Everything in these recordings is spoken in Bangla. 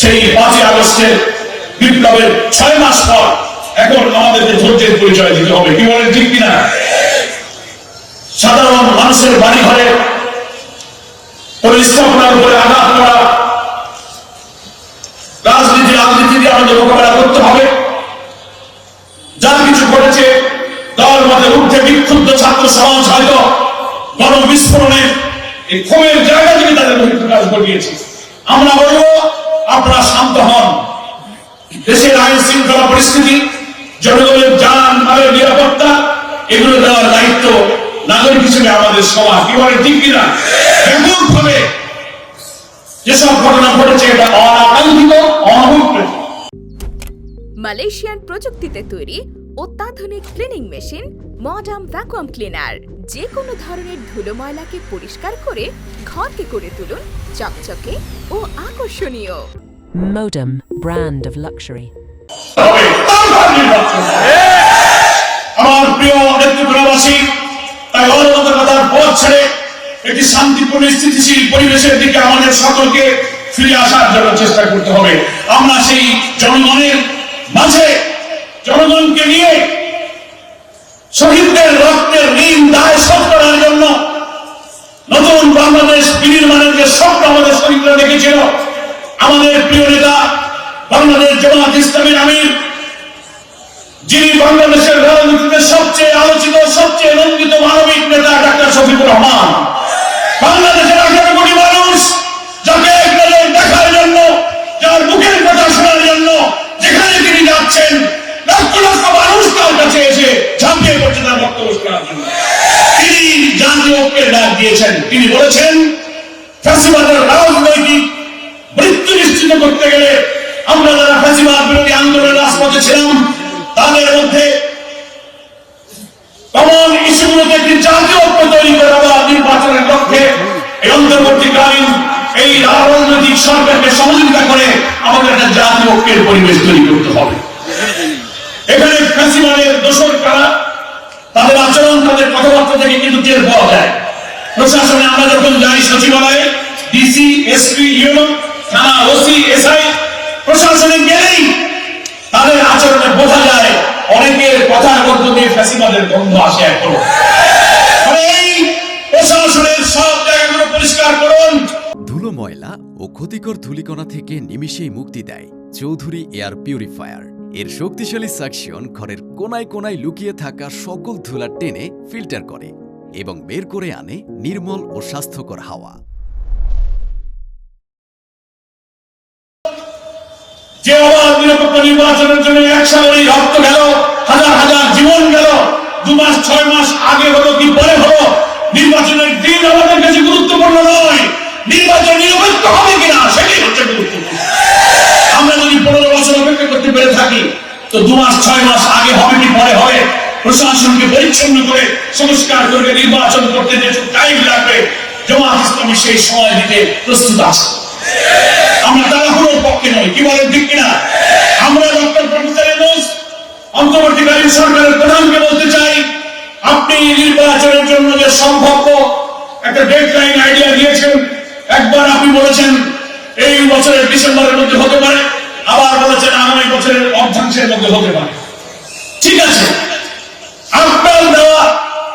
সেই পাঁচই আগস্টের বিপ্লবের ছয় মাস পর এখন আমাদেরকে ধৈর্যের পরিচয় দিতে হবে। কি বলেন, ঠিক কিনা? সাধারণ মানুষের বাড়ি ঘরে পরিস্থাপনার উপরে আঘাত করা, রাজনীতি রাজনীতি দিয়ে আমাদের মোকাবেলা করতে হবে। যা কিছু ঘটেছে দল মধ্যে উঠতে বিক্ষুব্ধ ছাত্র সমাজ হয়তো গণবিস্ফোরণে এই ক্ষোভের জায়গা থেকে তাদের কাজ ঘটিয়েছে। আমরা বলব আপনারা শান্ত হন। দেশের আইন শৃঙ্খলা পরিস্থিতি, জনগণের যান, মালের নিরাপত্তা, এগুলো দেওয়ার দায়িত্ব নাগরিক হিসেবে আমাদের সবার কি বলে ঠিক কিনা? ব্যাপক ভাবে যেসব ঘটনা ঘটেছে, এটা অনাকাঙ্ক্ষিত অনভিপ্রেত মালয়েশিয়ান প্রযুক্তিতে তৈরি অত্যাধুনিক cleaning machine, modern vacuum cleaner. যে কোনো ধরনের ধুলো ময়লাকে পরিষ্কার করে ঘরকে করে তুলুন চকচকে ও আকর্ষণীয় Modem, brand of luxury. আমার প্রিয় নেতৃত্ববাসী তাই অরাজকতার পথ ছেড়ে একটি শান্তিপূর্ণ স্থিতিশীল পরিবেশের দিকে আমাদের সকলকে ফিরে আসার জন্য চেষ্টা করতে হবে আমরা সেই জনগণের মাঝে জনগণকে নিয়ে শহীদদের রক্তের ঋণ দায় শোধ করার জন্য নতুন বাংলাদেশ বিনির্মাণের যে স্বপ্ন আমাদের শহীদরা দেখেছিল, আমাদের প্রিয় নেতা বাংলাদেশ জামাত ইসলামীর আমির, যিনি বাংলাদেশের রাজনীতিতে সবচেয়ে আলোচিত, সবচেয়ে নন্দিত মানবিক নেতা ডাক্তার শফিকুর রহমান। বাংলাদেশের আঠারো দিয়েছেন তিনি বলেছেন রাজনৈতিক মৃত্যু নিশ্চিত করতে গেলে আমরা যারা ফ্যাসিবাদ বিরোধী আন্দোলনের রাজপথে ছিলাম, তাদের মধ্যে নির্বাচনের এই সরকারকে সহযোগিতা করে আমাদের একটা জাতীয় ঐক্যের পরিবেশ তৈরি করতে হবে এখানে ফ্যাসিবাদের দোষর কারা তাদের আচরণ তাদের কথাবার্তা থেকে কিন্তু টের পাওয়া যায় প্রশাসনে আমরা যখন যাই সচিবালয়ে, DC, SP, UNO OC, SI প্রশাসনে গেলেই তাদের আচরণে বোঝা যায়, অনেকের কথার মধ্য দিয়ে ফ্যাসিবাদের গন্ধ আসে এখনও এই প্রশাসনের সব জায়গাগুলো পরিষ্কার করুন। ধুলো ময়লা ও ক্ষতিকর ধূলিকণা থেকে নিমিষেই মুক্তি দেয় চৌধুরী এয়ার পিউরিফায়ার। এর শক্তিশালী সাকশন ঘরের কোনায় কোনায় লুকিয়ে থাকা সকল ধুলা টেনে ফিল্টার করে। এবং বের করে আনে নির্মল ও স্বাস্থ্যকর হাওয়া। যে অবাধ নিরপেক্ষ নির্বাচনের জন্য রক্ত গেল, হাজার হাজার জীবন গেল। দু মাস, ছয় মাস আগে হলো কি পরে হলো? নির্বাচনের দিন আমাদের কাছে গুরুত্বপূর্ণ নয়। নির্বাচন নিরপেক্ষ হবে কিনা, সেটাই হচ্ছে গুরুত্বপূর্ণ। আমরা যদি পনেরো বছর অপেক্ষা করতে পেরে থাকি, তো দু মাস, ছয় মাস আগে প্রশাসনকে পরিচ্ছন্ন করে সংস্কার করে নির্বাচন করতে যে টাইম লাগবে, জমাত ইসলামী সেই সময় দিতে প্রস্তুত আছে। আমরা তাড়াহুড়োর পক্ষে নই, কি বলেন ঠিক কিনা? আমরা ডক্টর প্রফেসর ইউনুস, অন্তর্বর্তীকালীন সরকারের প্রধানকে বলতে চাই, আপনি নির্বাচনের জন্য যে সম্ভাব্য একটা ডেডলাইন আইডিয়া দিয়েছেন, একবার আপনি বলেছেন এই বছরের ডিসেম্বরের মধ্যে হতে পারে, আবার বলেছেন আগামী বছরের অর্ধাংশের মধ্যে হতে পারে ঠিক আছে আপনার দেওয়া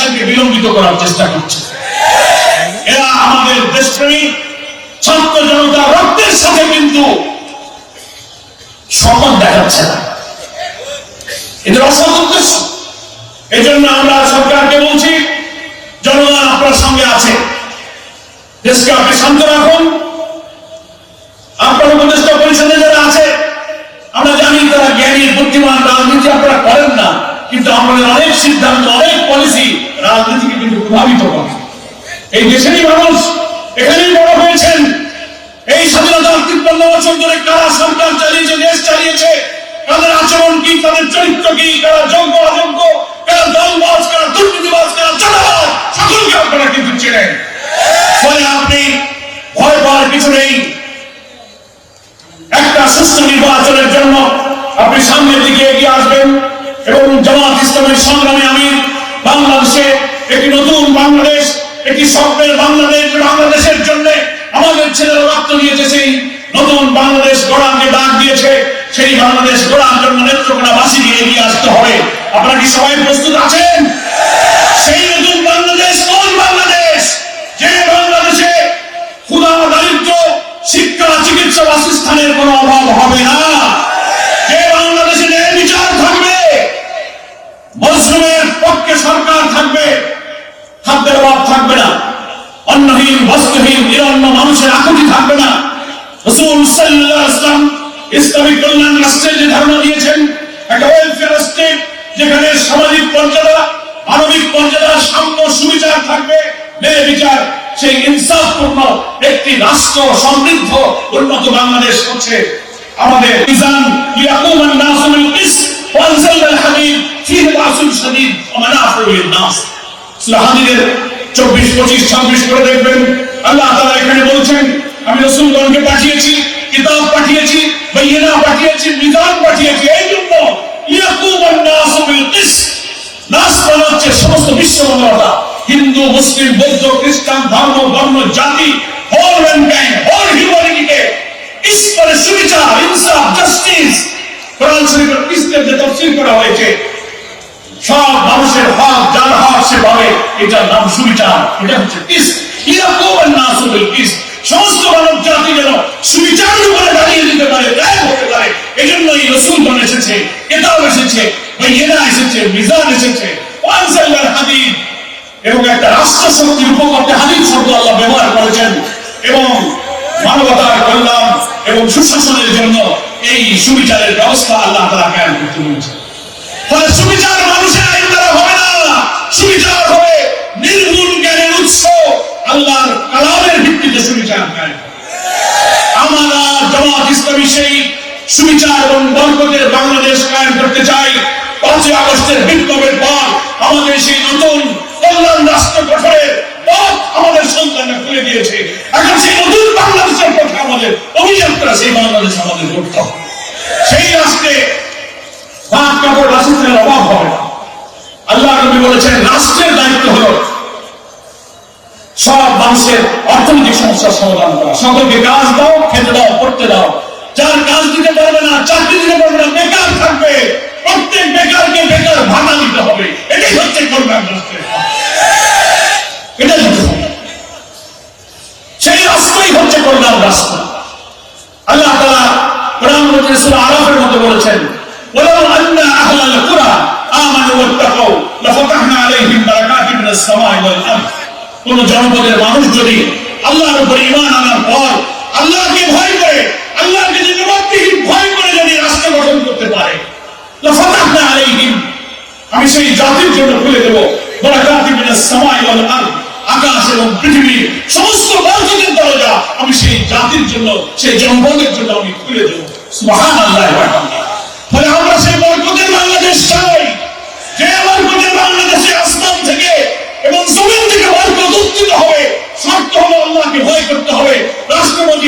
এরা বিলম্বিত করার চেষ্টা করছে। এরা আমাদের দেশপ্রেমী, ছাত্র জনতা রক্তের সাথে কিন্তু সম্মান দেখাচ্ছে না। এদের অসৎ উদ্দেশ্য। এই জন্য আমরা সরকারকে বলছি, জনগণ আপনার সঙ্গে আছে। দেশকে আপনি শান্ত রাখুন। আপনার উপদেষ্টা পরিষদে যারা আছে, আমরা জানি তারা জ্ঞানী, বুদ্ধিমান, রাজনীতি আপনারা করেন না, কিন্তু আমাদের অনেক সিদ্ধান্ত, অনেক পলিসি রাজনীতিকে কিন্তু প্রভাবিত করে। এই দেশেরই মানুষ এখানেই বড় হয়েছেন। এই স্বাধীনতার চুয়ান্ন বছর ধরে কারা সরকার চালিয়েছে, দেশ চালিয়েছে, তাদের আচরণ কি, তাদের চরিত্র কি, কারা যোগ্য, অযোগ্য, কারা দলবাজ, কারা দুর্নীতিবাজ, কারা সকলকে আপনারা কিন্তু চেনেন। ফলে আপনি ভয় পাওয়ার কিছু নেই। একটা সুষ্ঠু নির্বাচনের জন্য আপনি সামনের দিকে এগিয়ে আসবেন এবং জামাত ইসলামের সংগ্রামে আমি বাংলাদেশে একটি নতুন বাংলাদেশ, একটি স্বপ্নের বাংলাদেশ বাংলাদেশের জন্য আমাদের ছেলেরা রক্ত দিয়েছে, সেই নতুন বাংলাদেশ গড়াকে ডাক দিয়েছে, সেই বাংলাদেশ গড়ার জন্য নেত্রকোনা বাসীকে এগিয়ে আসতে হবে। আপনারা কি সবাই প্রস্তুত আছেন? সেই নতুন মর্যাদা মানবিক মর্যাদা সাম্য সুবিচার থাকবে। ন্যায় বিচার, সেই ইনসাফপূর্ণ একটি রাষ্ট্র সমৃদ্ধ উন্নত বাংলাদেশ হচ্ছে আমাদের বিল কিস ওয়া নাস। সূরা হাদিদের 24 25 26 করে দেখবেন। আল্লাহ তাআলা এখানে বলছেন, আমি রাসূলগণকে পাঠিয়েছি, কিতাব পাঠিয়েছি, বাইয়িনা পাঠিয়েছি, মিজান পাঠিয়েছি। এই জন্য লিয়াকুমান নাসু বিল নাস মানে হচ্ছে সমস্ত বিশ্ব মানবতা হিন্দু, মুসলিম, বৌদ্ধ, খ্রিস্টান, ধর্ম, বর্ণ, জাতি হোল ম্যানকাইন্ড হোল সুবিচার, ইনসাফ জাস্টিস কোরআন শরীফের কিসের যে তফসিল করা হয়েছে, সব মানুষের হক, যার হক সে এটার নাম সুবিচার, এটা হচ্ছে কিস মানবতার কল্যাণ এবং সুশাসনের জন্য এই সুবিচারের ব্যবস্থা আল্লাহ তারা কায়ন করতে বলেছেন। ফলে সুবিচার মানুষের আইন দ্বারা হবে না, সুবিচার হবে নির্ভুল জ্ঞানের উৎস আল্লাহর কালামের ভিত্তিতে সুবিচার কায়ন আমরা জামাত ইসলামী সেই সুবিচার এবং বরকতের বাংলাদেশ কায়েম করতে চাই। পাঁচই আগস্টের বিপ্লবের পর আমাদের সেই নতুন কল্যাণ রাষ্ট্র গঠনের পথ আমাদের সন্তানরা খুলে দিয়েছে। এখন সেই নতুন বাংলাদেশের পথে আমাদের অভিযাত্রা, সেই বাংলাদেশ আমাদের করতে সেই রাষ্ট্রে ভাত কাপড় বাসিন্দার অভাব হবে না। আল্লাহ নবী বলেছেন, রাষ্ট্রের দায়িত্ব হলো সব মানুষের অর্থনৈতিক সমস্যার সমাধান করা। সকলকে কাজ দাও, খেতে দাও, পড়তে দাও। যার কাজ দিতে পারবে না, চাকরি দিতে পারবে না, বেকার থাকবে। প্রত্যেক বেকারকে বেকার ভাতা দিতে হবে এটাই হচ্ছে কল্যাণ রাষ্ট্রের কাজ। এটাই হচ্ছে কল্যাণ। সেই রাষ্ট্রই হচ্ছে কল্যাণ রাষ্ট্র আল্লাহ তাআলা কোরআন মধ্যে সূরা আরাফের মধ্যে বলেছেন ওয়ালাউ আন্না আহলাল কুরা আমানু ওয়াত্তাকাউ লাফাতাহনা আলাইহিম বারাকাতিন মিনাস সামাই ওয়াল আরদ কোন জনপদের মানুষ যদি আল্লাহর উপর ঈমান আনার পর আল্লাহকে ভয় করে, আল্লাহকে নির্বাচিত ভয় করে যদি রাষ্ট্র গঠন করতে পারে আমি সেই জাতির জন্য খুলে দেব সমস্ত আমি সেই জাতির জন্য, সেই জনপদের জন্য আমি খুলে দেবো। সুবহান আল্লাহ ফলে আমরা সেই আল্লাহকে ভয় করতে হবে। রাষ্ট্রপতি